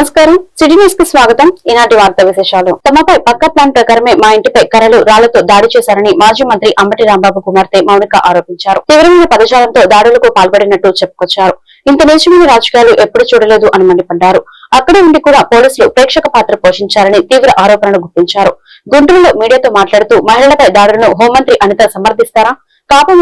నమస్కారం. సిటీ న్యూస్కి స్వాగతం. ఈనాటి వార్తా విశేషాలు. తమపై పక్క ప్లాన్ ప్రకారమే మా ఇంటిపై కర్రలు రాళ్ళతో దాడి చేశారని మాజీ మంత్రి అంబటి రాంబాబు కుమార్తె మౌనిక ఆరోపించారు. తీవ్రమైన పదజాలంతో దాడులకు పాల్పడినట్టు చెప్పుకొచ్చారు. ఇంత నీచమైన రాజకీయాలు ఎప్పుడు చూడలేదు అని మండిపడ్డారు. అక్కడే ఉండి కూడా పోలీసులు ప్రేక్షక పాత్ర పోషించారని తీవ్ర ఆరోపణలు గుప్పించారు. గుంటూరులో మీడియాతో మాట్లాడుతూ మహిళలపై దాడులను హోంమంత్రి అనిత సమర్థిస్తారా? కాపు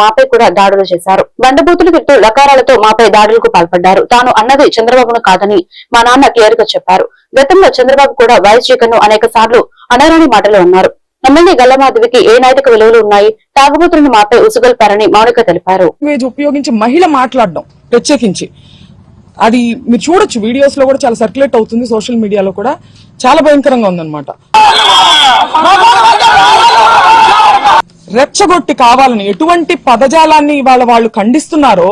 మాపై కూడా దాడులు చేశారు. బండబూతులు తింటూ లకారాలతో మాపై దాడులకు పాల్పడ్డారు. తాను అన్నది చంద్రబాబును కాదని మా నాన్న క్లియర్గా చెప్పారు. గతంలో చంద్రబాబు కూడా వైఎస్ జగన్ను అనేక సార్లు అనరాని మాటలు అన్నారు. ఎమ్మెల్యే గల్లమాధవికి ఏ నైతిక విలువలు ఉన్నాయి? తాగుబోతులను మాపై ఉసుగొల్పారని మౌనిక తెలిపారు. ఉపయోగించి మహిళ మాట్లాడడం ప్రత్యేకించి. అది మీరు చూడొచ్చు వీడియోస్లో కూడా చాలా సర్క్యులేట్ అవుతుంది సోషల్ మీడియాలో కూడా. చాలా భయంకరంగా ఉందన్నమాట. రెచ్చగొట్టి కావాలని ఎటువంటి పదజాలాన్ని వాళ్ళ వాళ్ళు ఖండిస్తున్నారో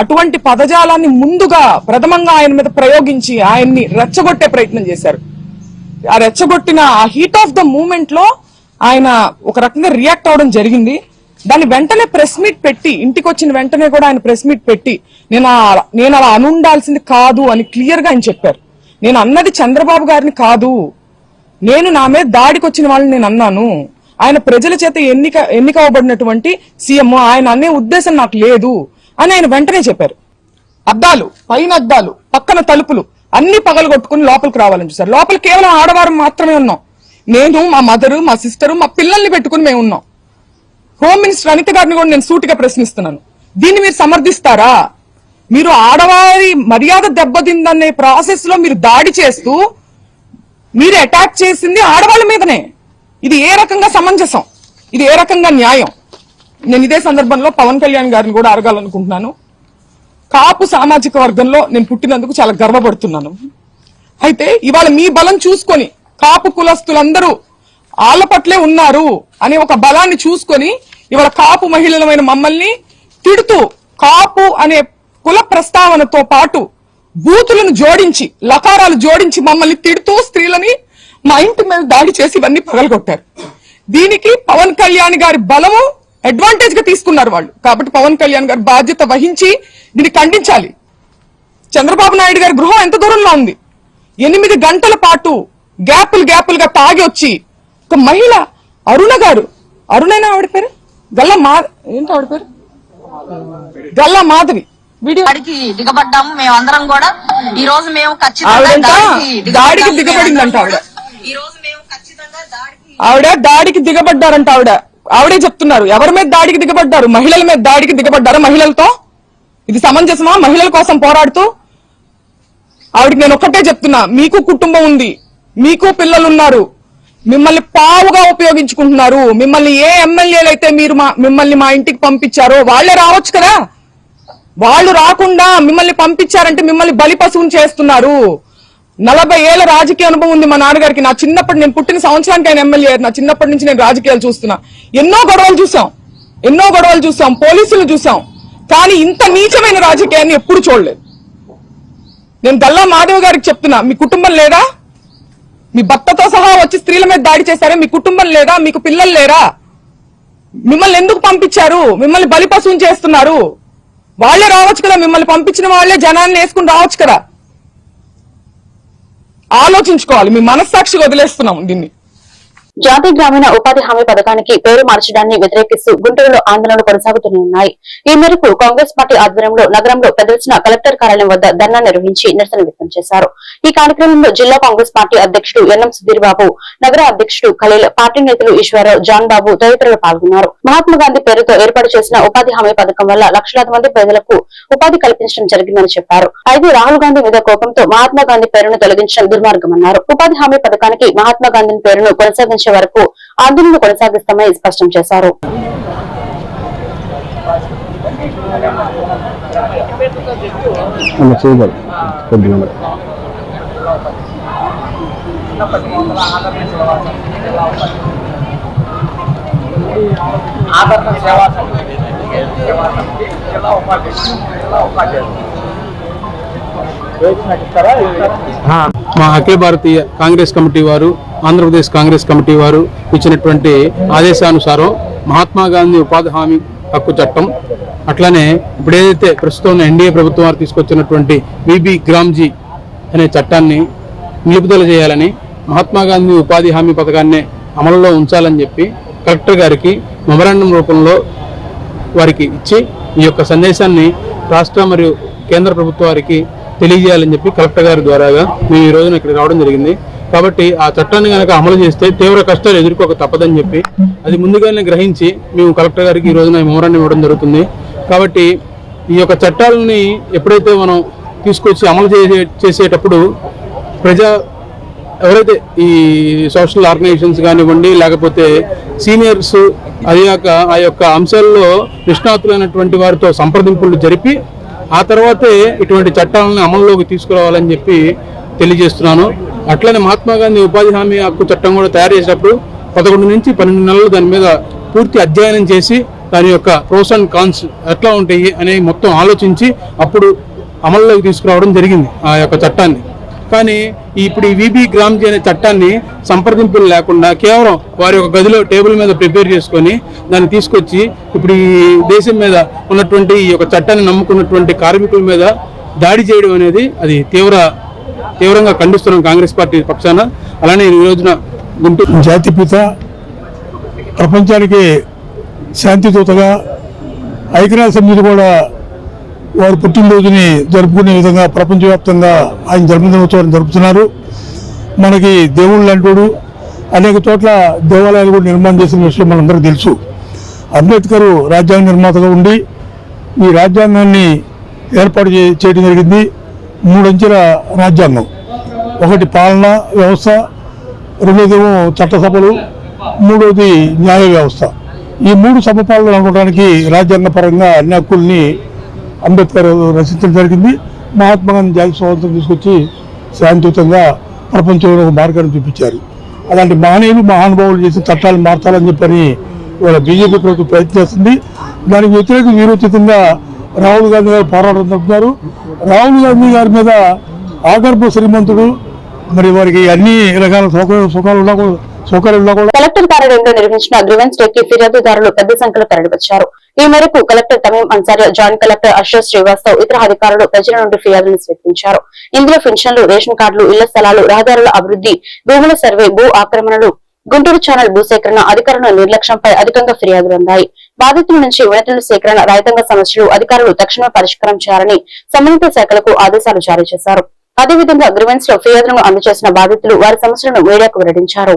అటువంటి పదజాలాన్ని ముందుగా ప్రథమంగా ఆయన మీద ప్రయోగించి ఆయన్ని రెచ్చగొట్టే ప్రయత్నం చేశారు. ఆ రెచ్చగొట్టిన ఆ హీట్ ఆఫ్ ద మూమెంట్లో ఆయన ఒక రకంగా రియాక్ట్ అవడం జరిగింది. దాన్ని వెంటనే ప్రెస్ మీట్ పెట్టి ఇంటికి వచ్చిన వెంటనే కూడా ఆయన ప్రెస్ మీట్ పెట్టి నేను నేను అలా అనుండాల్సింది కాదు అని క్లియర్గా ఆయన చెప్పారు. నేను అన్నది చంద్రబాబు గారిని కాదు. నేను నా మీద దాడికి వచ్చిన వాళ్ళని నేను అన్నాను. ఆయన ప్రజల చేత ఎన్నిక ఎన్నికవబడినటువంటి సీఎం ఆయన అనే ఉద్దేశం నాకు లేదు అని ఆయన వెంటనే చెప్పారు. అద్దాలు పైన అద్దాలు పక్కన తలుపులు అన్ని పగలగొట్టుకుని లోపలికి రావాలని చూసారు లోపల కేవలం ఆడవారు మాత్రమే ఉన్నాం. నేను మా మదరు మా సిస్టరు మా పిల్లల్ని పెట్టుకుని మేము ఉన్నాం. హోమ్ మినిస్టర్ అనిత గారిని కూడా నేను సూటిగా ప్రశ్నిస్తున్నాను. దీన్ని మీరు సమర్థిస్తారా? మీరు ఆడవారి మర్యాద దెబ్బతిందనే ప్రాసెస్లో మీరు దాడి చేస్తూ మీరు అటాక్ చేసింది ఆడవాళ్ళ మీదనే. ఇది ఏ రకంగా సమంజసం? ఇది ఏ రకంగా న్యాయం? నేను ఇదే సందర్భంలో పవన్ కళ్యాణ్ గారిని కూడా అడగాలనుకుంటున్నాను. కాపు సామాజిక వర్గంలో నేను పుట్టినందుకు చాలా గర్వపడుతున్నాను. అయితే ఇవాళ మీ బలం చూసుకొని కాపు కులస్తులందరూ ఆళ్ళ పట్లే ఉన్నారు అనే ఒక బలాన్ని చూసుకొని ఇవాళ కాపు మహిళలమైన మమ్మల్ని తిడుతూ కాపు అనే కుల ప్రస్తావనతో పాటు బూతులను జోడించి లకారాలు జోడించి మమ్మల్ని తిడుతూ స్త్రీలని మా ఇంటి మీద దాడి చేసి ఇవన్నీ పగలగొట్టారు. దీనికి పవన్ కళ్యాణ్ గారి బలము అడ్వాంటేజ్గా తీసుకున్నారు వాళ్ళు. కాబట్టి పవన్ కళ్యాణ్ గారి బాధ్యత వహించి దీన్ని ఖండించాలి. చంద్రబాబు నాయుడు గారి గృహం ఎంత దూరంలో ఉంది? ఎనిమిది గంటల పాటు గ్యాపులు గ్యాపులుగా తాగి వచ్చి ఒక మహిళ అరుణ గారు. అరుణైనా ఆవిడ పేరు? గల్లా మా ఏంటి ఆవిడ పేరు? గల్లా మాధవి. దాడికి దిగబడ్డాము మేమందరం కూడా. ఈ రోజు మేము ఖచ్చితంగా దాడికి. దిగబడిందంట ఆవిడ. ఆవిడ దాడికి దిగబడ్డారంట ఆవిడ. ఆవిడే చెప్తున్నారు ఎవరి మీద దాడికి దిగబడ్డారు? మహిళల మీద దాడికి దిగబడ్డారు మహిళలతో? ఇది సమంజసమా? మహిళల కోసం పోరాడుతూ? ఆవిడకి నేను ఒక్కటే చెప్తున్నా మీకు కుటుంబం ఉంది మీకు పిల్లలు ఉన్నారు మిమ్మల్ని పావుగా ఉపయోగించుకుంటున్నారు మిమ్మల్ని ఏ ఎమ్మెల్యేలు అయితే మీరు మా మిమ్మల్ని మా ఇంటికి పంపించారో వాళ్ళే రావచ్చు కదా? వాళ్ళు రాకుండా మిమ్మల్ని పంపించారంటే మిమ్మల్ని బలి చేస్తున్నారు. నలభై ఏళ్ళ రాజకీయ అనుభవం ఉంది మా నాన్నగారికి. నా చిన్నప్పటి నేను పుట్టిన సంవత్సరానికి ఆయన ఎమ్మెల్యే నా చిన్నప్పటి నుంచి నేను రాజకీయాలు చూస్తున్నా. ఎన్నో గొడవలు చూసాం ఎన్నో గొడవలు చూసాం పోలీసులు చూసాం కానీ ఇంత నీచమైన రాజకీయాన్ని ఎప్పుడు చూడలేదు. నేను గల్లా మాధవ్ గారికి చెప్తున్నా మీ కుటుంబం లేదా మీ భర్తతో సహా వచ్చి స్త్రీల మీద దాడి చేశారే? మీ కుటుంబం లేదా మీకు పిల్లలు లేరా? మిమ్మల్ని ఎందుకు పంపించారు? మిమ్మల్ని బలిపశువుని చేస్తున్నారు. వాళ్ళే రావచ్చు కదా మిమ్మల్ని పంపించిన వాళ్ళే జనాన్ని వేసుకుని రావచ్చు కదా. ఆలోచించుకోవాలి. మీ మనస్సాక్షిగా వదిలేస్తున్నాం దీన్ని. జాతీయ గ్రామీణ ఉపాధి హామీ పథకానికి పేరు మార్చడాన్ని వ్యతిరేకిస్తూ గుంటూరులో ఆందోళనలు కొనసాగుతున్నాయి ఈ మేరకు కాంగ్రెస్ పార్టీ ఆధ్వర్యంలో నగరంలో ప్రదర్శన కలెక్టర్ కార్యాలయం వద్ద ధర్నా నిర్వహించి నిరసన వ్యక్తం చేశారు. ఈ కార్యక్రమంలో జిల్లా కాంగ్రెస్ పార్టీ అధ్యక్షుడు ఎన్ఎం సుధీర్ బాబు నగర అధ్యక్షుడు ఖలీల్ పార్టీ నేతలు ఈశ్వరరావు జాన్ బాబు తదితరులు పాల్గొన్నారు. మహాత్మా గాంధీ పేరుతో ఏర్పాటు చేసిన ఉపాధి హామీ పథకం వల్ల లక్షలాది మంది ప్రజలకు ఉపాధి కల్పించడం జరిగిందని చెప్పారు. అయితే రాహుల్ గాంధీ మీద కోపంతో మహాత్మా గాంధీ పేరును తొలగించడం దుర్మార్గమన్నారు. ఉపాధి హామీ పథకానికి మహాత్మా గాంధీ పేరును కొనసాగించే వరకు ఆందోళన కొనసాగిస్తామని స్పష్టం చేశారు. ఆదరణ సేవా జిల్లా జిల్లా మా అఖిల భారతీయ కాంగ్రెస్ కమిటీ వారు ఆంధ్రప్రదేశ్ కాంగ్రెస్ కమిటీ వారు ఇచ్చినటువంటి ఆదేశానుసారం మహాత్మా గాంధీ ఉపాధి హామీ హక్కు చట్టం అట్లానే ఇప్పుడు ఏదైతే ప్రస్తుతం ఎన్డీఏ ప్రభుత్వం వారు తీసుకొచ్చినటువంటి బీబీ గ్రామ్జీ అనే చట్టాన్ని నిలుపుదల చేయాలని మహాత్మా గాంధీ ఉపాధి హామీ పథకాన్ని అమలులో ఉంచాలని చెప్పి కలెక్టర్ గారికి మెమరాండం రూపంలో వారికి ఇచ్చి ఈ యొక్క సందేశాన్ని రాష్ట్ర మరియు కేంద్ర ప్రభుత్వ వారికి తెలియజేయాలని చెప్పి కలెక్టర్ గారి ద్వారాగా మేము ఈ రోజున ఇక్కడ రావడం జరిగింది. కాబట్టి ఆ చట్టాన్ని కనుక అమలు చేస్తే తీవ్ర కష్టాలు ఎదుర్కోక తప్పదని చెప్పి అది ముందుగానే గ్రహించి మేము కలెక్టర్ గారికి ఈ రోజున మెమోరాన్ని ఇవ్వడం జరుగుతుంది. కాబట్టి ఈ యొక్క చట్టాలని ఎప్పుడైతే మనం తీసుకొచ్చి అమలు చేసే చేసేటప్పుడు ప్రజా ఎవరైతే ఈ సోషల్ ఆర్గనైజేషన్స్ కానివ్వండి లేకపోతే సీనియర్స్ అదిగాక ఆ యొక్క అంశాల్లో నిష్ణాతులైనటువంటి వారితో సంప్రదింపులు జరిపి ఆ తర్వాతే ఇటువంటి చట్టాలను అమల్లోకి తీసుకురావాలని చెప్పి తెలియజేస్తున్నాను. అట్లనే మహాత్మా గాంధీ ఉపాధి హామీ హక్కు చట్టం కూడా తయారు చేసేటప్పుడు పదకొండు నుంచి పన్నెండు నెలలు దాని మీద పూర్తి అధ్యయనం చేసి దాని యొక్క ప్రోస్ అండ్ కాన్స్ ఎట్లా ఉంటాయి అనేవి మొత్తం ఆలోచించి అప్పుడు అమల్లోకి తీసుకురావడం జరిగింది ఆ యొక్క చట్టాన్ని. కానీ ఇప్పుడు ఈ విబి గ్రామ్జీ అనే చట్టాన్ని సంప్రదింపులు లేకుండా కేవలం వారి యొక్క గదిలో టేబుల్ మీద ప్రిపేర్ చేసుకొని దాన్ని తీసుకొచ్చి ఇప్పుడు ఈ దేశం మీద ఉన్నటువంటి ఈ యొక్క చట్టాన్ని నమ్ముకున్నటువంటి కార్మికుల మీద దాడి చేయడం అనేది అది తీవ్ర తీవ్రంగా ఖండిస్తున్నాం కాంగ్రెస్ పార్టీ పక్షాన. అలానే ఈ రోజున గుంటూరు జాతిపిత ప్రపంచానికి శాంతిదూతగా ఐక్యరాజ్య సమితి కూడా వారు పుట్టినరోజుని జరుపుకునే విధంగా ప్రపంచవ్యాప్తంగా ఆయన జన్మదినోత్సవాన్ని జరుపుతున్నారు. మనకి దేవుళ్ళు అంటూడు అనేక చోట్ల దేవాలయాలు కూడా నిర్మాణం చేసిన విషయం మనందరికీ తెలుసు. అంబేద్కర్ రాజ్యాంగ నిర్మాతగా ఉండి ఈ రాజ్యాంగాన్ని ఏర్పాటు చేయడం జరిగింది. మూడంచెల రాజ్యాంగం. ఒకటి పాలన వ్యవస్థ రెండోదేమో చట్టసభలు మూడోది న్యాయ వ్యవస్థ. ఈ మూడు సమపాలన అనుకోవడానికి రాజ్యాంగ పరంగా అన్ని హక్కుల్ని అంబేద్కర్ రచించడం జరిగింది. మహాత్మా గాంధీ జాతి స్వాతంత్రం తీసుకొచ్చి శాంతియుతంగా ప్రపంచంలో ఒక మార్గాన్ని చూపించారు. అలాంటి మహనీయులు మహానుభావులు చేసి చట్టాలు మార్చాలని చెప్పని ఇవాళ బీజేపీ ప్రభుత్వం ప్రయత్నిస్తుంది దానికి వ్యతిరేక వీరోచితంగా రాహుల్ గాంధీ గారు పోరాటం జరుపుతున్నారు రాహుల్ గాంధీ గారి మీద ఆగర్భ శ్రీమంతుడు మరి వారికి అన్ని రకాల సుఖాలు ఉన్నా కూడా సౌకర్యాలు కలెక్టర్ కార్యాలయంలో నిర్వహించిన గ్రీవెన్స్ డే కి ఫిర్యాదుదారులు పెద్ద సంఖ్యలో తరలివచ్చారు. ఈ మేరకు collector Tameem Ansari joint collector Ashok Srivastav ఇతర అధికారులు ప్రజల నుండి ఫిర్యాదులను స్వీకరించారు. ఇందులో పెన్షన్లు రేషన్ కార్డులు ఇళ్ళ స్థలాలు రహదారుల అభివృద్ధి భూముల సర్వే భూ ఆక్రమణలు గుంటూరు ఛానల్ భూసేకరణ అధికారుల నిర్లక్ష్యంపై అధికంగా ఫిర్యాదులు అందాయి. బాధితుల నుంచి వినతుల సేకరణ రైతాంగ సమస్యలు అధికారులు తక్షణమే పరిష్కారం చేయాలని సంబంధిత శాఖలకు ఆదేశాలు జారీ చేశారు. అదేవిధంగా గ్రివెన్స్లో ఫిర్యాదులను అందజేసిన బాధితులు వారి సమస్యలను మీడియాకు వెల్లడించారు.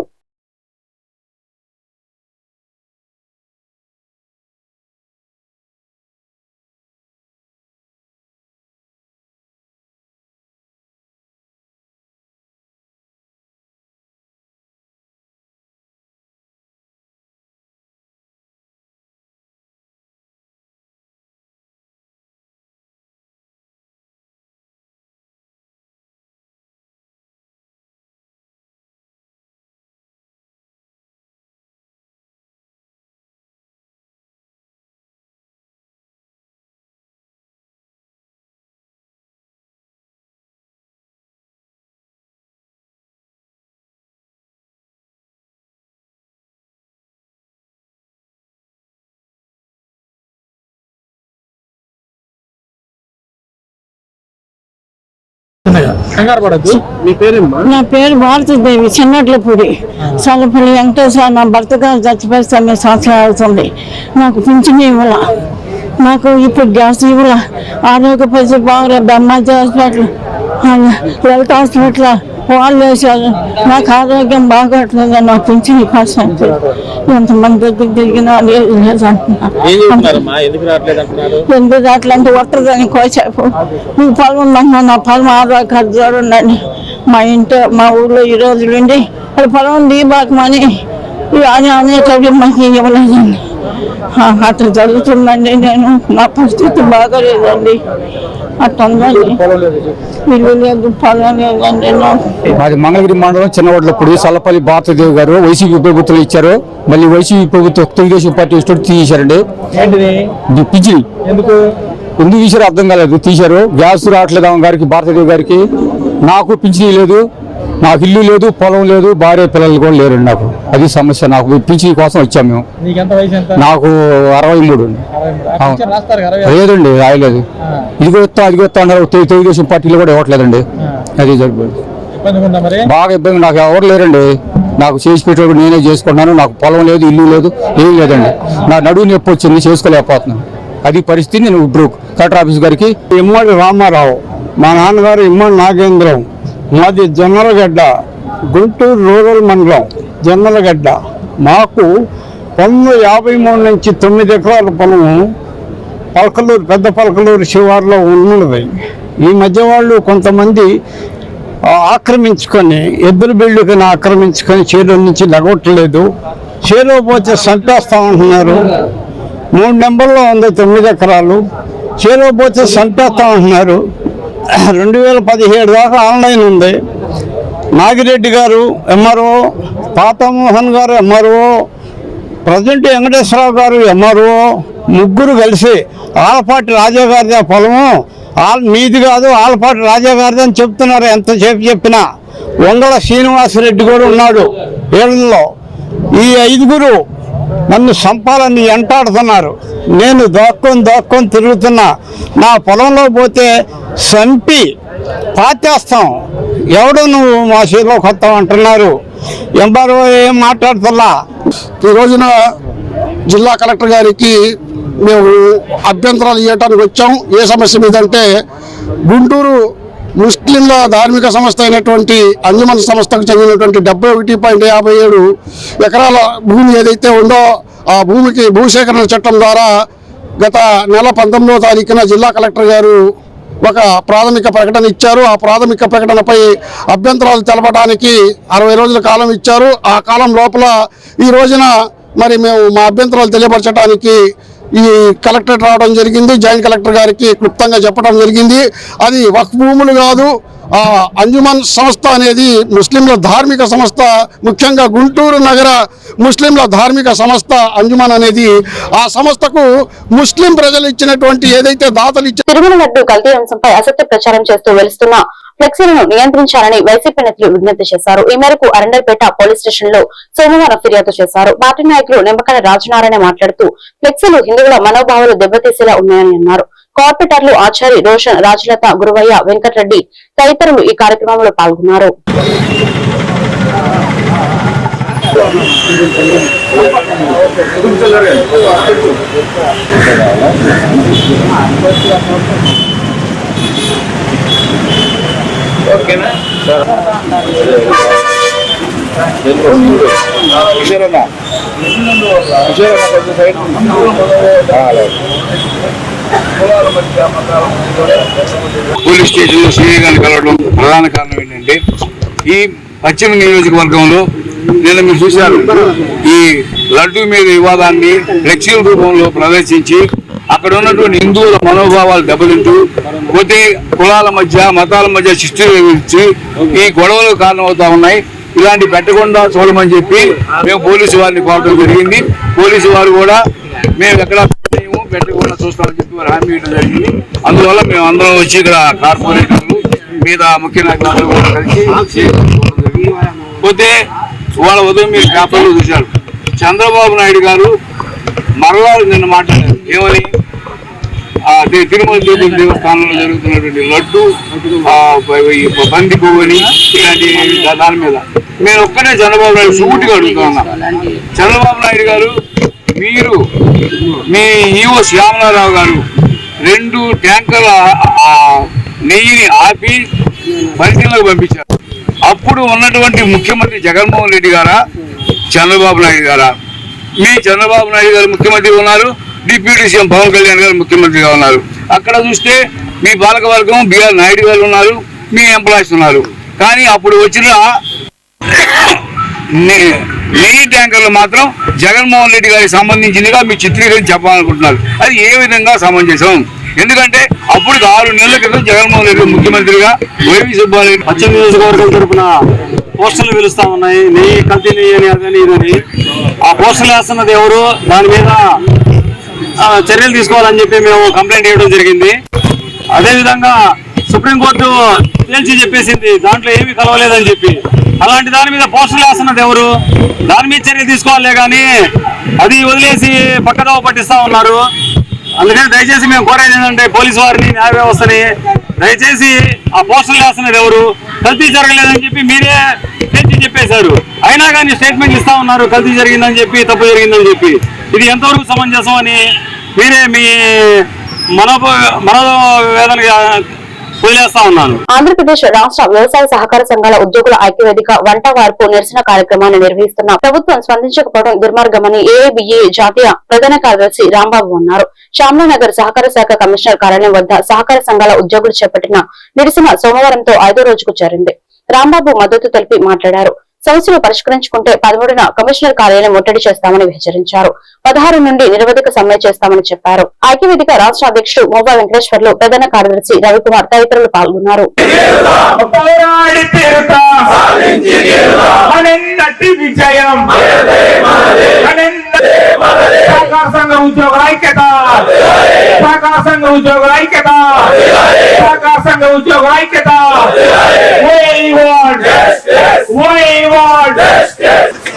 కంగారు పడద్దు మీ పేరేమ్మా? నా పేరు భారతీదేవి చిన్నట్లపూడి. చల్లపల్లి వెంకటేశ్వర నా భర్త గారు చచ్చిపోయి తొమ్మిది సంవత్సరాలు అవుతుంది. నాకు పింఛన్ ఇవ్వాల. నాకు ఇప్పుడు గ్యాస్ ఇవ్వాల. ఆరోగ్య పరిస్థితి బాగలేదు. బ్రహ్మాజీ హాస్పిటల్ లలిత హాస్పిటల్ వాళ్ళు వేశారు నాకు ఆరోగ్యం బాగోట్లేదు నాకు పింఛన్ పర్సెంట్ ఎంతమంది దగ్గర తిరిగినా లేదు లేదు అంటున్నారు? ఎందుకు అట్లంటే ఒట్టదని కోసేపు మీ పొలం ఉందన్నా నా పొలం కార్డు చూడండి మా ఇంటి మా ఊళ్ళో ఈ రోజు నుండి. అది పొలం దీపాకమని అని అనేటప్పుడు మాకు ఇవ్వలేదండి. అట్లా జరుగుతుందండి. నేను నా పరిస్థితి బాగోలేదండి. మాది మంగళగిరి మండలం చిన్నవాడలపూడి సల్లపల్లి భారతదేవి గారు వైసీపీ ప్రభుత్వం ఇచ్చారు. మళ్ళీ వైసీపీ ప్రభుత్వం తెలుగుదేశం పార్టీ ఇష్టం తీసేశారండి. ఇది పిచ్చిని ఎందుకు? ఎందుకు తీసారో అర్థం కాలేదు. తీశారు. గ్యాస్ రావట్లేదు ఆమె గారికి భారతదేవి గారికి. నాకు పింఛనీ లేదు. నాకు ఇల్లు లేదు పొలం లేదు భార్య పిల్లలు కూడా లేరండి నాకు. అది సమస్య నాకు. పింఛనీ కోసం వచ్చాము మేము. నీకు ఎంత వయసు ఎంత? నాకు అరవై మూడు. లేదండి రాయలేదు. ఇదిగో ఇస్తా అదిగో ఇస్తా అన్నారు. తెలు- తెలుగుదేశం పార్టీలో కూడా ఇవ్వట్లేదండి. అది సరిపోయింది బాగా ఇబ్బంది. నాకు ఎవరు లేరండి. నాకు చేసి పెట్టేవాడు నేనే చేసుకుంటున్నాను. నాకు పొలం లేదు ఇల్లు లేదు ఏం లేదండి. నా నడువు నొప్పి వచ్చింది చేసుకోలేకపోతున్నాను. అది పరిస్థితి నేను ఇప్పుడు కలెక్టర్ ఆఫీస్ గారికి ఇమ్మడి రామారావు. మా నాన్నగారు ఇమ్మడి నాగేంద్రం. మాది జొన్నలగడ్డ గుంటూరు రూరల్ మండలం జొన్నలగడ్డ. మాకు పంతొమ్మిది యాభై మూడు నుంచి తొమ్మిది ఎకరాల పొలము పలకలూరు పెద్ద పలకలూరు శివారులో ఉన్నది. ఈ మధ్య వాళ్ళు కొంతమంది ఆక్రమించుకొని ఎద్దుల బిల్లుకని ఆక్రమించుకొని చేలో నుంచి లగొట్టలేదు. చేలో పోతే సంపేస్తామంటున్నారు మూడు నెంబర్లో ఉంది తొమ్మిది ఎకరాలు. చేలో పోతే సంపేస్తామంటున్నారు రెండు వేల పదిహేడు దాకా ఆన్లైన్ ఉంది. నాగిరెడ్డి గారు ఎంఆర్ఓ పాతమోహన్ గారు ఎంఆర్ఓ ప్రజెంట్ వెంకటేశ్వరరావు గారు ఎంఆర్ఓ ముగ్గురు కలిసి ఆలపాటి రాజా గారిది ఆ పొలము. ఆల్ మీది కాదు ఆలపాటి రాజా గారిది అని చెప్తున్నారు. ఎంతసేపు చెప్పినా వంగళ శ్రీనివాసరెడ్డి కూడా ఉన్నాడు. ఏళ్ళలో ఈ ఐదుగురు నన్ను సంపాలని ఎంటాడుతున్నారు. నేను దోక్కొని దోక్కొని తిరుగుతున్నా. నా పొలంలో పోతే చంపి పాతేస్తాం. ఎవడు నువ్వు మా చేతిలోకి కొత్త అంటున్నారు. ఎంఆర్ఓ ఏం మాట్లాడుతున్నా? ఈ రోజున జిల్లా కలెక్టర్ గారికి మేము అభ్యంతరాలు ఇవ్వడానికి వచ్చాం. ఏ సమస్య మీద అంటే గుంటూరు ముస్లింల ధార్మిక సంస్థ అయినటువంటి అంజుమన్ సంస్థకు చెందినటువంటి డెబ్బై ఒకటి పాయింట్ యాభై ఏడు ఎకరాల భూమి ఏదైతే ఉందో ఆ భూమికి భూసేకరణ చట్టం ద్వారా గత నెల పంతొమ్మిదవ తారీఖున జిల్లా కలెక్టర్ గారు ఒక ప్రాథమిక ప్రకటన ఇచ్చారు. ఆ ప్రాథమిక ప్రకటనపై అభ్యంతరాలు తెలపడానికి అరవై రోజుల కాలం ఇచ్చారు. ఆ కాలం లోపల ఈ రోజున మరి మేము మా అభ్యంతరాలు తెలియపరచడానికి ఈ కలెక్టర్ రావడం జరిగింది జాయింట్ కలెక్టర్ గారికి క్లుప్తంగా చెప్పడం జరిగింది. అది వక్ భూములు కాదు అంజుమన్ సంస్థ అనేది ముస్లింల ధార్మిక సంస్థ ముఖ్యంగా గుంటూరు నగర ముస్లింల ధార్మిక సంస్థ అంజుమన్ అనేది ఆ సంస్థకు ముస్లిం ప్రజలు ఇచ్చినటువంటి ఏదైతే దాతలు ఇచ్చారో తిరుమల లడ్డు కల్తీ అంశంపై అసత్య ప్రచారం చేస్తూ వెలుస్తున్న ఫ్లెక్సీలను నియంత్రించాలని వైసీపీ నేతలు విజ్ఞప్తి చేశారు. ఈ మేరకు అరండల్పేట పోలీస్ స్టేషన్లో సోమవారం ఫిర్యాదు చేశారు. పార్టీ నాయకులు నిమ్మకాయ రాజనారాయణ మాట్లాడుతూ ఫ్లెక్సీలు హిందువుల మనోభావాలు దెబ్బతీసేలా ఉన్నాయని అన్నారు. కార్పొరేటర్లు ఆచారి రోషన్ రాజలత గురువయ్య వెంకటరెడ్డి తదితరులు ఈ కార్యక్రమంలో పాల్గొన్నారు. పోలీస్ స్టేషన్లో సీఏ గారిని కలవడం ప్రధాన కారణం ఏంటంటే ఈ పశ్చిమ నియోజకవర్గంలో నిన్న మీరు చూశారు ఈ లడ్డు మీద వివాదాన్ని ఫ్లెక్సీల రూపంలో ప్రదర్శించి అక్కడ ఉన్నటువంటి హిందువుల మనోభావాలు దెబ్బతింటూ పోతే కులాల మధ్య మతాల మధ్య శిస్తులు ఇచ్చి ఈ గొడవలు కారణమవుతా ఉన్నాయి. ఇలాంటి పెట్టకుండా చూడమని చెప్పి మేము పోలీసు వారిని కోరడం జరిగింది. పోలీసు వారు కూడా మేము ఎక్కడ పెట్టకుండా చూస్తామని చెప్పి వారు హామీ ఇవ్వడం జరిగింది. అందువల్ల మేము అందరం వచ్చి ఇక్కడ కార్పొరేటర్లు మీద ముఖ్య నాయకులు కూడా కలిసి పోతే వాళ్ళ ఉదయం మీరు పేపర్లో చూశారు. చంద్రబాబు నాయుడు గారు మరలా నిన్న మాట్లాడారు. ఏమని? తిరుమల తిరుపతి దేవస్థానంలో జరుగుతున్నటువంటి లడ్డు బంది పువ్వుని ఇలాంటి దాని మీద. నేను ఒక్కనే చంద్రబాబు నాయుడు సూటిగా అడుగుతున్నా. చంద్రబాబు నాయుడు గారు మీరు మీ ఈవో శ్యామలారావు గారు రెండు ట్యాంకర్ల నెయ్యిని ఆపి పరిశీలనకు పంపించారు. అప్పుడు ఉన్నటువంటి ముఖ్యమంత్రి జగన్మోహన్ రెడ్డి గారా చంద్రబాబు నాయుడు గారా? మీ చంద్రబాబు నాయుడు గారు ముఖ్యమంత్రి ఉన్నారు డిప్యూటీ సీఎం పవన్ కళ్యాణ్ గారు ముఖ్యమంత్రిగా ఉన్నారు. అక్కడ చూస్తే మీ పాలకవర్గం బిఆర్ నాయుడు గారు ఉన్నారు మీ ఎంప్లాయీస్ ఉన్నారు. కానీ అప్పుడు వచ్చిన నే- నెయ్యి ట్యాంకర్లు మాత్రం జగన్మోహన్ రెడ్డి గారికి సంబంధించిందిగా మీ చిత్రీకరించి చెప్పాలనుకుంటున్నారు. అది ఏ విధంగా సమంజసం? ఎందుకంటే అప్పుడు ఆరు నెలల క్రితం జగన్మోహన్ రెడ్డి ముఖ్యమంత్రిగా వైవి సుబ్బారెడ్డి పశ్చిమ నియోజకవర్గం తరఫున పోస్టర్లు పిలుస్తా ఉన్నాయి. నెయ్యి కల్తీ నెయ్యి అని అదని ఇదని ఆ పోస్టర్లు వేస్తున్నది ఎవరు? దాని మీద చర్యలు తీసుకోవాలని చెప్పి మేము కంప్లైంట్ ఇవ్వడం జరిగింది. అదేవిధంగా సుప్రీంకోర్టు తేల్చి చెప్పేసింది. దాంట్లో ఏమీ కలవలేదని చెప్పి. అలాంటి దాని మీద పోస్టులు వేస్తున్నది ఎవరు? దాని మీద చర్య తీసుకోవాలే కానీ అది వదిలేసి పక్కదోవ పట్టిస్తా ఉన్నారు. అందుకని దయచేసి మేము కోరేది ఏంటంటే పోలీసు వారిని న్యాయ వ్యవస్థని దయచేసి ఆ పోస్టర్లు వేస్తున్నది ఎవరు? కల్తీ జరగలేదని చెప్పి మీరే తెచ్చి చెప్పేశారు. అయినా కానీ స్టేట్మెంట్ ఇస్తా ఉన్నారు కల్తీ జరిగిందని చెప్పి తప్పు జరిగిందని చెప్పి. ఇది ఎంతవరకు సమంజసం అని మీరే మీ మనోభ మనోవేదనగా వదిలేస్తా ఉన్నాను. ఆంధ్రప్రదేశ్ రాష్ట్ర వ్యవసాయ సహకార సంఘాల ఉద్యోగుల ఐక్యవేదిక వంట వార్పు నిరసన కార్యక్రమాన్ని నిర్వహిస్తున్న ప్రభుత్వం స్పందించకపోవడం దుర్మార్గమని ఏఐబిఏ జాతీయ ప్రధాన కార్యదర్శి రాంబాబు అన్నారు. నగర్ సహకార శాఖ కమిషనర్ కార్యాలయం వద్ద సహకార సంఘాల ఉద్యోగులు చేపట్టిన నిరసన సోమవారంతో ఐదో రోజుకు చేరింది. రాంబాబు మద్దతు తెలిపి మాట్లాడారు. సమస్యను పరిష్కరించుకుంటే పదమూడున కమిషనర్ కార్యాలయం ముట్టడి చేస్తామని హెచ్చరించారు. పదహారు నుండి నిరవధిక సమ్మె చేస్తామని చెప్పారు. ఐక్యవేదిక రాష్ట్ర అధ్యక్షుడు మోబా వెంకటేశ్వర్లు ప్రధాన కార్యదర్శి రవికుమార్ తదితరులు పాల్గొన్నారు. పోరాడి తీరుతా సహకార సంఘ ఉద్యోగ ఐక్యత. సహకార సంఘ ఉద్యోగ ఐక్యత. We want? Justice. We want justice.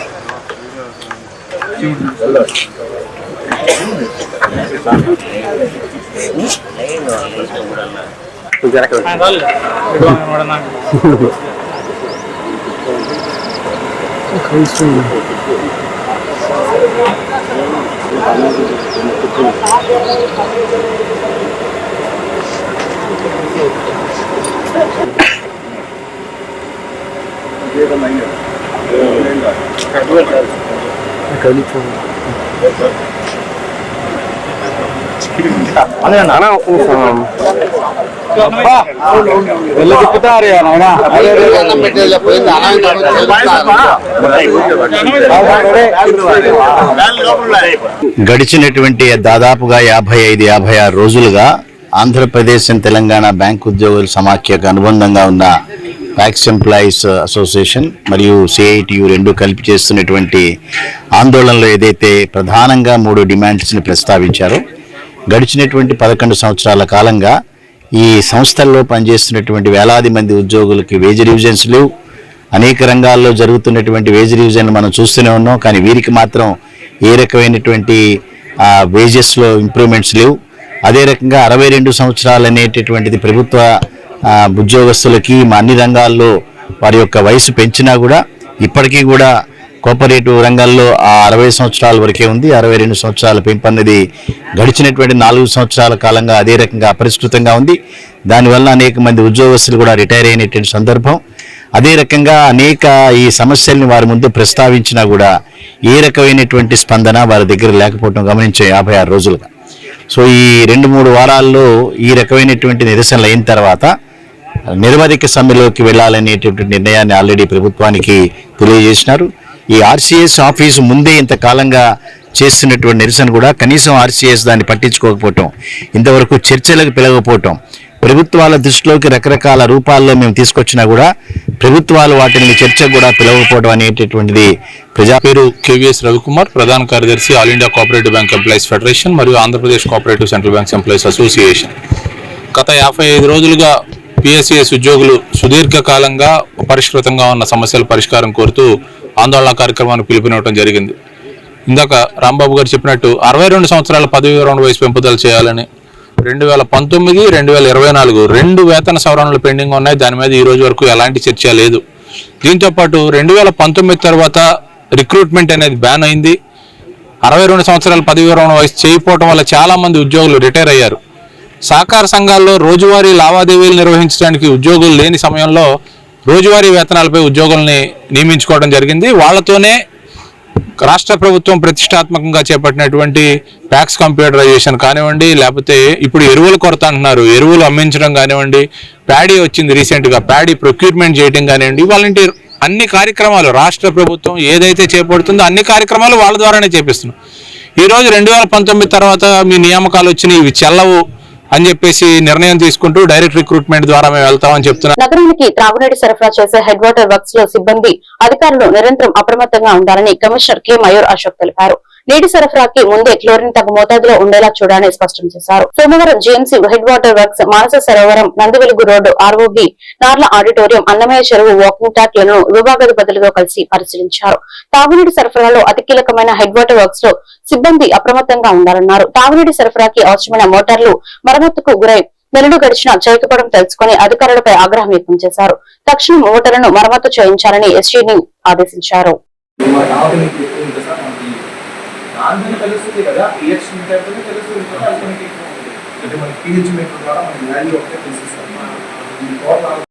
Thank you. గడిచినటువంటి దాదాపుగా యాభై ఐదు యాభై ఆరు రోజులుగా ఆంధ్రప్రదేశ్ అండ్ తెలంగాణ బ్యాంక్ ఉద్యోగుల సమాఖ్యకు అనుబంధంగా ఉన్న ట్యాక్స్ ఎంప్లాయీస్ అసోసియేషన్ మరియు సిఐటియు రెండు కలిపి చేస్తున్నటువంటి ఆందోళనలో ఏదైతే ప్రధానంగా మూడు డిమాండ్స్ని ప్రస్తావించారో గడిచినటువంటి పదకొండు సంవత్సరాల కాలంగా ఈ సంస్థల్లో పనిచేస్తున్నటువంటి వేలాది మంది ఉద్యోగులకి వేజ్ రివిజన్స్ లేవు. అనేక రంగాల్లో జరుగుతున్నటువంటి వేజ్ రివిజన్లు మనం చూస్తూనే ఉన్నాం కానీ వీరికి మాత్రం ఏ రకమైనటువంటి వేజెస్లో ఇంప్రూవ్మెంట్స్ లేవు. అదే రకంగా అరవై రెండు సంవత్సరాలు అనేటటువంటిది ప్రభుత్వ ఉద్యోగస్తులకి మా అన్ని రంగాల్లో వారి యొక్క వయసు పెంచినా కూడా ఇప్పటికీ కూడా కోఆపరేటివ్ రంగాల్లో ఆ అరవై సంవత్సరాల వరకే ఉంది. అరవై రెండు సంవత్సరాల పెంపు అన్నది గడిచినటువంటి నాలుగు సంవత్సరాల కాలంగా అదే రకంగా అపరిష్కృతంగా ఉంది. దానివల్ల అనేక మంది ఉద్యోగస్తులు కూడా రిటైర్ అయినటువంటి సందర్భం. అదే రకంగా అనేక ఈ సమస్యల్ని వారి ముందు ప్రస్తావించినా కూడా ఏ రకమైనటువంటి స్పందన వారి దగ్గర లేకపోవడం గమనించే యాభై ఆరు రోజులుగా. సో ఈ రెండు మూడు వారాల్లో ఈ రకమైనటువంటి నిరసనలు అయిన తర్వాత నిరవధిక సమ్మెలోకి వెళ్ళాలనేటటువంటి నిర్ణయాన్ని ఆల్రెడీ ప్రభుత్వానికి తెలియజేసినారు. ఈ ఆర్సీఎస్ ఆఫీసు ముందే ఇంతకాలంగా చేస్తున్నటువంటి నిరసన కూడా కనీసం ఆర్సీఎస్ దాన్ని పట్టించుకోకపోవటం ఇంతవరకు చర్చలకు పిలవకపోవటం ప్రభుత్వాల దృష్టిలోకి రకరకాల రూపాల్లో మేము తీసుకొచ్చినా కూడా ప్రభుత్వాలు వాటిని చర్చకు కూడా పిలవకపోవడం అనేటటువంటిది ప్రజా పేరు కేవీఎస్ రవికుమార్ ప్రధాన కార్యదర్శి all India cooperative bank employees federation మరియు Andhra Pradesh cooperative central banks employees association. గత యాభై ఐదు రోజులుగా పిఎస్సిఎస్ ఉద్యోగులు సుదీర్ఘకాలంగా పరిష్కృతంగా ఉన్న సమస్యల పరిష్కారం కోరుతూ ఆందోళన కార్యక్రమాన్ని పిలుపునివ్వడం జరిగింది. ఇందాక రాంబాబు గారు చెప్పినట్టు అరవై రెండు సంవత్సరాల పదవి విరమణ వయసు పెంపుదల చేయాలని రెండు వేల పంతొమ్మిది రెండు వేల ఇరవై నాలుగు రెండు వేతన సవరణలు పెండింగ్ ఉన్నాయి. దాని మీద ఈ రోజు వరకు ఎలాంటి చర్చ లేదు. దీంతో పాటు రెండు వేల పంతొమ్మిది తర్వాత రిక్రూట్మెంట్ అనేది బ్యాన్ అయింది. అరవై రెండు సంవత్సరాలు పదవి విరమణ వయసు చేయకపోవడం వల్ల చాలా మంది ఉద్యోగులు రిటైర్ అయ్యారు. సహకార సంఘాల్లో రోజువారీ లావాదేవీలు నిర్వహించడానికి ఉద్యోగులు లేని సమయంలో రోజువారీ వేతనాలపై ఉద్యోగుల్ని నియమించుకోవడం జరిగింది. వాళ్ళతోనే రాష్ట్ర ప్రభుత్వం ప్రతిష్టాత్మకంగా చేపట్టినటువంటి ట్యాక్స్ కంప్యూటరైజేషన్ కానివ్వండి లేకపోతే ఇప్పుడు ఎరువుల కొరత అంటున్నారు. ఎరువులు అమ్మించడం కానివ్వండి ప్యాడీ వచ్చింది రీసెంట్గా ప్యాడీ ప్రొక్యూర్మెంట్ చేయడం కానివ్వండి వాలంటీర్ అన్ని కార్యక్రమాలు రాష్ట్ర ప్రభుత్వం ఏదైతే చేపడుతుందో అన్ని కార్యక్రమాలు వాళ్ళ ద్వారానే చేపిస్తున్నాం. ఈరోజు రెండు వేల పంతొమ్మిది తర్వాత మీ నియామకాలు వచ్చినాయి ఇవి చెల్లవు. అని చెప్పేసి నిర్ణయం తీసుకుంటూ డైరెక్ట్ రిక్రూట్మెంట్ ద్వారా మేము వెళ్తామని చెప్తున్నాం నగరానికి త్రాగునీటి సరఫరా చేసే హెడ్ వాటర్ వర్క్స్లో సిబ్బంది అధికారులు నిరంతరం అప్రమత్తంగా ఉండాలని కమిషనర్ కె. మయూర్ అశోక్ తెలిపారు. నీటి సరఫరాకి ముందే క్లోరిన్ తగు మోతాదులో ఉండేలా చూడాలని స్పష్టం చేశారు. సోమవారం GMC head water works Manasa Sarovaram Nandivelugu road ROB Narla auditorium Annamayya చెరువు వాకింగ్ ట్రాక్లను విభాగాధిపతులతో కలిసి పరిశీలించారు. తాగునీటి సరఫరాలో అతి కీలకమైన హెడ్ వాటర్ వర్క్స్లో సిబ్బంది అప్రమత్తంగా ఉండాలన్నారు. తాగునీటి సరఫరాకి అవసరమైన మోటార్లు మరమ్మతుకు గురై నెలలు గడిచిన చేయకపోవడం తెలుసుకుని అధికారులపై ఆగ్రహం వ్యక్తం చేశారు. తక్షణం ఓటర్లను మరమ్మతు చేయించాలని ఎస్టీని ఆదేశించారు. నాందని తెలుస్తుంది కదా ఎలక్షన్ టైంలో తెలుస్తుంది కదా అది మనకి అంటే మనకి పిహెచ్ మెట్రో ద్వారా మనకి వాల్యూ ఒకటే తెలుస్తుంది ఈ టోటల్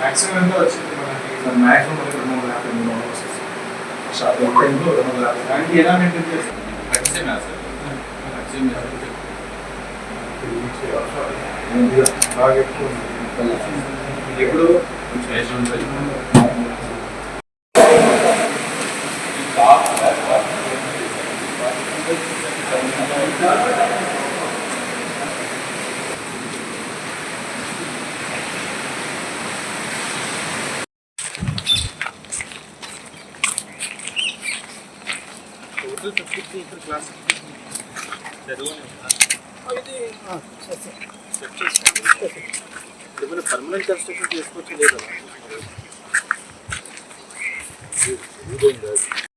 మ్యాక్సిమం ఎంత వచ్చింది మనకి? మ్యాక్సిమం మనకి రెండు వందల యాభై మూడు వందలు వస్తుంది షాప్ టైంలో రెండు వందల యాభై. దానికి ఎలా మెయింటైన్ చేస్తాం బాగా ఎక్కువ ఉంది. ఎప్పుడు పర్మనెంట్ 緑のやつ。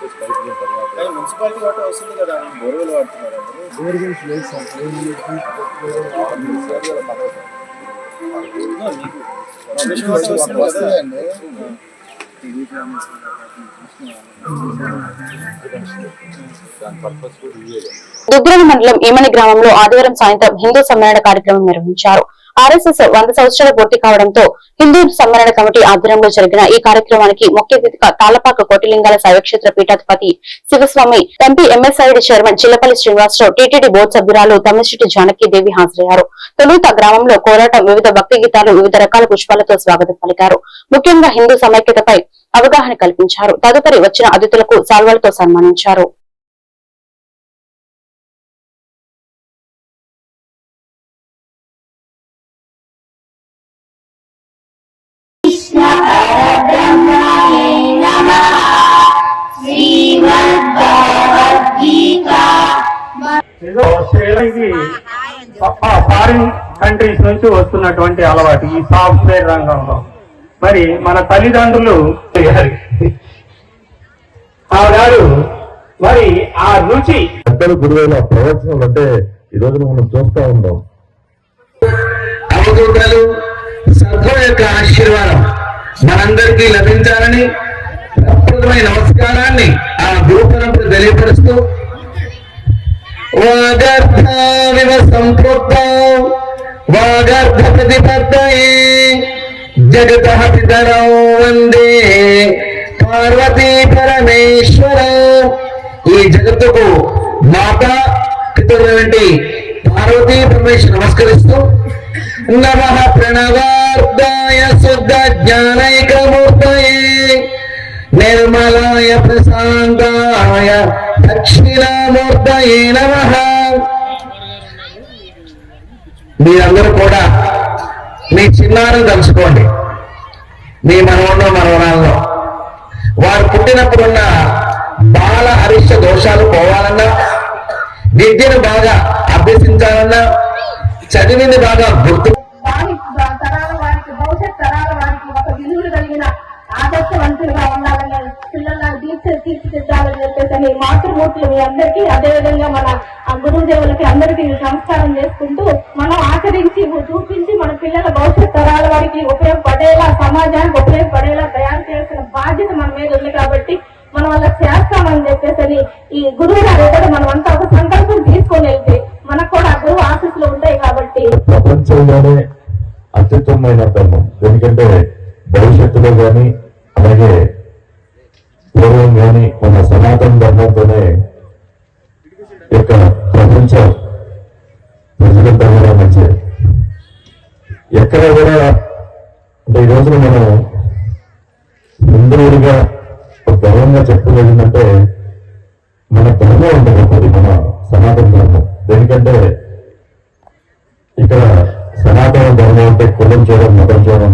మున్సిపాలిటీ వాటర్ వస్తుంది కదా. బోర్వెల్ వాడుతున్నారు బోర్వెల్స్ లేదు దుగ్గరణ మండలం ఈమని గ్రామంలో ఆదివారం సాయంత్రం హిందూ సమ్మేళన కార్యక్రమం నిర్వహించారు. ఆర్ఎస్ఎస్ వంద సంవత్సరాల పూర్తి కావడంతో హిందూ సమ్మేళన కమిటీ ఆధ్వర్యంలో జరిగిన ఈ కార్యక్రమానికి ముఖ్య అతిథిగా తాలపాక కోటిలింగాల శైవక్షేత్ర పీఠాధిపతి Shivaswami MP MSID chairman Chillapalli Srinivasarao TTD board సభ్యురాలు తమ్మిశెట్టి జానకీదేవి హాజరయ్యారు. తొలుత గ్రామంలో కోరాటం వివిధ భక్తి గీతాలు వివిధ రకాల పుష్పాలతో స్వాగతం పలికారు. ముఖ్యంగా హిందూ సమైక్యతపై అవగాహన కల్పించారు. తదుపరి వచ్చిన అతిథులకు సాల్వాలతో సన్మానించారు. ఫారిన్ కంట్రీస్ నుంచి వస్తున్నటువంటి అలవాటు ఈ సాఫ్ట్వేర్ రంగంలో. మరి మన తల్లిదండ్రులు ఆనాడు మరి ఆ రుచి పెద్దలు గురువుల ప్రవచనాలు అంటే ఈ రోజు మనం చూస్తూ ఉన్నాం సద్గుణ యొక్క ఆశీర్వాదం మనందరికీ లభించాలని అద్భుతమైన నమస్కారాన్ని ఆ గురుపరంపర తెలియపరుస్తూ వాగర్భావివ సంపృక్త వాగర్భ ప్రతిపత్తయే జగత పితరౌ వందే పార్వతీ పరమేశ్వర. ఈ జగత్తుకు మాత పితరులంటి పార్వతీ పరమేశ్వర నమస్కరిస్తూ నమ ప్రణవార్థాయ శుద్ధ జ్ఞానైకమూర్తయే నిర్మలాయ ప్రశాంతాయ దక్షిణామూర్తయే నమ మీరందరూ కూడా మీ చిన్నారని తలుచుకోండి మీ మనవన్నో మనవరాల్లో వారు పుట్టినప్పుడున్న బాల అరిష్ట దోషాలు పోవాలన్నా విద్యను బాగా అభ్యసించాలన్నా చదివింది బాగా గుర్తు తరాల వారికి భవిష్యత్ తరాల వారికి ఒక విలువలు కలిగిన ఆదర్శవంతులుగా ఉండాలని పిల్లల దీక్ష తీర్చిదిద్దాలని చెప్పేసి అని మాతృమూర్తులు మీ అందరికీ అదేవిధంగా మన ఆ గురుదేవులకి అందరికీ నమస్కారం చేసుకుంటూ మనం ఆచరించి చూపించి మన పిల్లల భవిష్యత్ తరాల వారికి ఉపయోగపడేలా సమాజానికి ఉపయోగపడేలా తయారు చేయాల్సిన బాధ్యత మన మీద ఉంది కాబట్టి మనం అలా చేస్తామని చెప్పేసి ఈ గురువు గారు కూడా మనం అంతా ప్రపంచంలోనే అత్యుత్తమైన ధర్మం. ఎందుకంటే భవిష్యత్తులో కానీ అలాగే పూర్వం కానీ మన సనాతన ధర్మంతోనే యొక్క ప్రపంచ ప్రజలంతా కూడా మంచి ఎక్కడ కూడా అంటే ఈ రోజున మనం హిందువుడిగా ఒక గర్వంగా చెప్పుకోలేదంటే మన ధర్మం ఉంటుంది మన సనాతన ధర్మం. ఎందుకంటే ఇక్కడ సనాతన ధర్మం అంటే కులం చేయడం మతం చేయడం.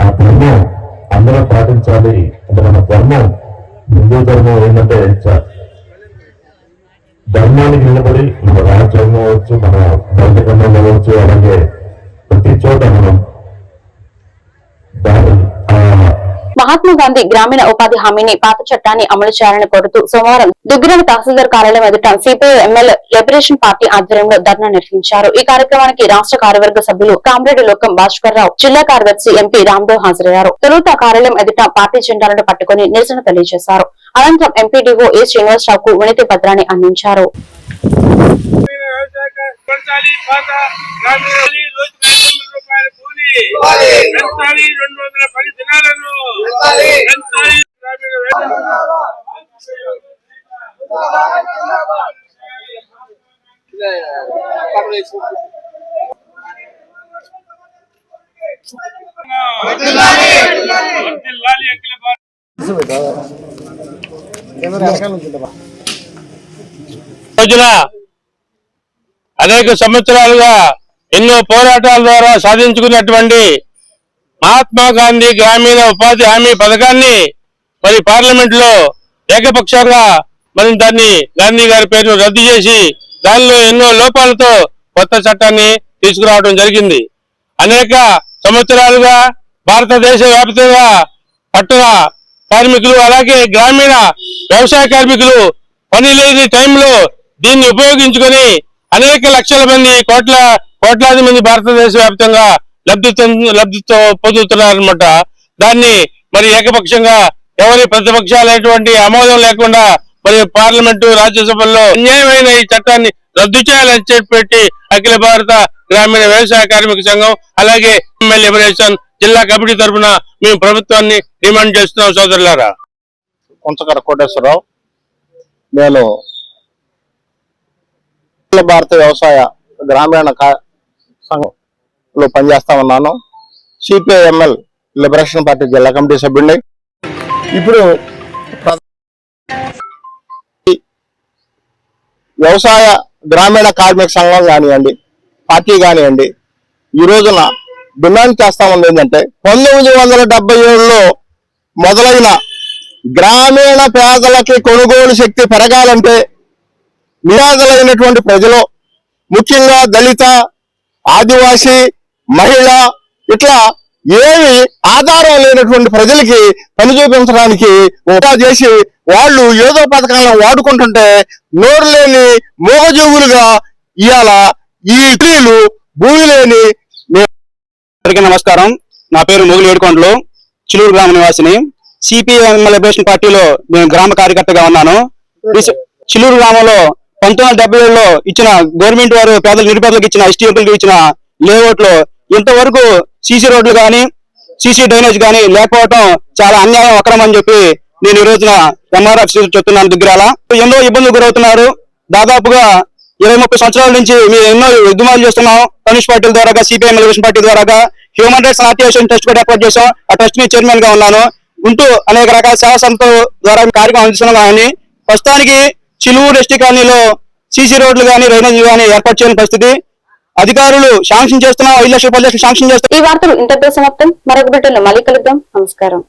ఆ ధర్మం అందరూ పాటించాలి. అంటే మన ధర్మం హిందూ ధర్మం ఏంటంటే ధర్మానికి నిలబడి మన రాజ్యాంగం అవ్వచ్చు మన బౌద్ధకండం అవ్వచ్చు అలాగే ప్రతి చోట మనం దాని మహాత్మా గాంధీ గ్రామీణ ఉపాధి హామీని పాత చట్టాన్ని అమలు చేయాలని కోరుతూ సోమవారం దుగ్గిరాల తహసీల్దార్ కార్యాలయం ఎదుట సిపిఐ ఎమ్మెల్యే లిబరేషన్ పార్టీ ఆధ్వర్యంలో ధర్నా నిర్వహించారు ఈ కార్యక్రమానికి రాష్ట్ర కార్యవర్గ సభ్యులు కామ్రేడ్ లోకం భాస్కర్ రావు జిల్లా కార్యదర్శి ఎంపీ రామ్దేవ్ హాజరయ్యారు తొలుత కార్యాలయం ఎదుట పార్టీ జెండాలను పట్టుకుని నిరసన తెలియజేశారు అనంతరం ఎంపీడీఓ ఏ శ్రీనివాసరావుకు వినతి పత్రాన్ని అందించారు పెంచాలి రెండు వందల పది దినాలను. పెంచాలి వర్ధిల్లాలి అఖిల భారత రోజున అనేక సంవత్సరాలుగా ఎన్నో పోరాటాల ద్వారా సాధించుకున్నటువంటి మహాత్మా గాంధీ గ్రామీణ ఉపాధి హామీ పథకాన్ని మరి పార్లమెంట్లో ఏకపక్షంగా మరి దాన్ని గాంధీ గారి పేరును రద్దు చేసి దానిలో ఎన్నో లోపాలతో కొత్త చట్టాన్ని తీసుకురావడం జరిగింది. అనేక సంవత్సరాలుగా భారతదేశ వ్యాప్తంగా పట్టణ కార్మికులు అలాగే గ్రామీణ వ్యవసాయ కార్మికులు పని లేని టైంలో దీన్ని ఉపయోగించుకొని అనేక లక్షల మంది కోట్ల కోట్లాది మంది భారతదేశ వ్యాప్తంగా లబ్ధి లబ్ధితో పొందుతున్నారనమాట దాన్ని మరి ఏకపక్షంగా ఎవరి ప్రతిపక్షాలైనటువంటి ఆమోదం లేకుండా మరి పార్లమెంటు రాజ్యసభల్లో అన్యాయమైన ఈ చట్టాన్ని రద్దు చేయాలని చెప్పి అఖిల భారత గ్రామీణ వ్యవసాయ కార్మిక సంఘం అలాగే లిబరేషన్ జిల్లా కమిటీ తరఫున మేము ప్రభుత్వాన్ని డిమాండ్ చేస్తున్నాం సోదరులారా. కొంచకర కోటేశ్వరరావు నేను అఖిల భారత వ్యవసాయ గ్రామీణ సంఘంలో పనిచేస్తా ఉన్నాను. సిపిఐఎంఎల్ లిబరేషన్ పార్టీ జిల్లా కమిటీ సభ్యుడిని. ఇప్పుడు వ్యవసాయ గ్రామీణ కార్మిక సంఘం కానివ్వండి పార్టీ కానివ్వండి ఈ రోజున డిమాండ్ చేస్తా ఉంది ఏంటంటే పంతొమ్మిది వందల డెబ్బై ఏడులో మొదలైన గ్రామీణ పేదలకి కొనుగోలు శక్తి పెరగాలంటే నిరాదలైనటువంటి ప్రజలు ముఖ్యంగా దళిత ఆదివాసి మహిళ ఇట్లా ఏమి ఆధారం లేనటువంటి ప్రజలకి పని చూపించడానికి ఉపాధి చేసి వాళ్ళు ఏదో పథకాలను వాడుకుంటుంటే నోరు లేని మూగజీవులుగా ఇవాళ ఈ స్త్రీలు భూమి లేని అందరికీ నమస్కారం. నా పేరు మొగులు ఏడుకొండలు చిలూరు గ్రామ నివాసిని. సిపిఎం లిబరేషన్ పార్టీలో నేను గ్రామ కార్యకర్తగా ఉన్నాను. చిలూరు గ్రామంలో పంతొమ్మిది వందల డెబ్బై ఏడులో ఇచ్చిన గవర్నమెంట్ వారు పేదల నిరుపేదలకు ఇచ్చిన ఎస్టీఎంలకు ఇచ్చిన లేఅవుట్లో ఇంతవరకు సీసీ రోడ్లు కానీ సీసీ డ్రైనేజ్ కానీ లేకపోవడం చాలా అన్యాయం అక్రమం అని చెప్పి నేను ఈ రోజున ఎంఆర్ఎఫ్ చెప్తున్నాను దుగ్గిరాల. ఎన్నో ఇబ్బందులు గురవుతున్నారు. దాదాపుగా ఇరవై ముప్పై సంవత్సరాల నుంచి మేము ఎన్నో ఉద్యమాలు చేస్తున్నాం. కమ్యూనిస్ట్ పార్టీల ద్వారా సిపిఎం లిబరేషన్ పార్టీ ద్వారా హ్యూమన్ రైట్స్ ఆర్టియేషన్ ట్రస్ట్ కూడా ఏర్పాటు చేశాం. ఆ ట్రస్ట్ని చైర్మన్గా ఉన్నాను. ఉంటూ అనేక రకాల సేవా సంస్థల ద్వారా కార్యక్రమం అందిస్తున్నాం కానీ ప్రస్తుతానికి చిలువు ఎస్టీ కాలనీలో సీసీ రోడ్లు కానీ డ్రైనేజ్ కానీ ఏర్పాటు చేయని పరిస్థితి. అధికారులు శాంక్షన్ చేస్తున్నా ఐదు లక్షల పది లక్షలు శాంక్షన్ చేస్తున్నారు ఈ వార్తలు ఇంతటితో సమాప్తం. మరొక బిడ్డలో మళ్ళీ కలుద్దాం. నమస్కారం.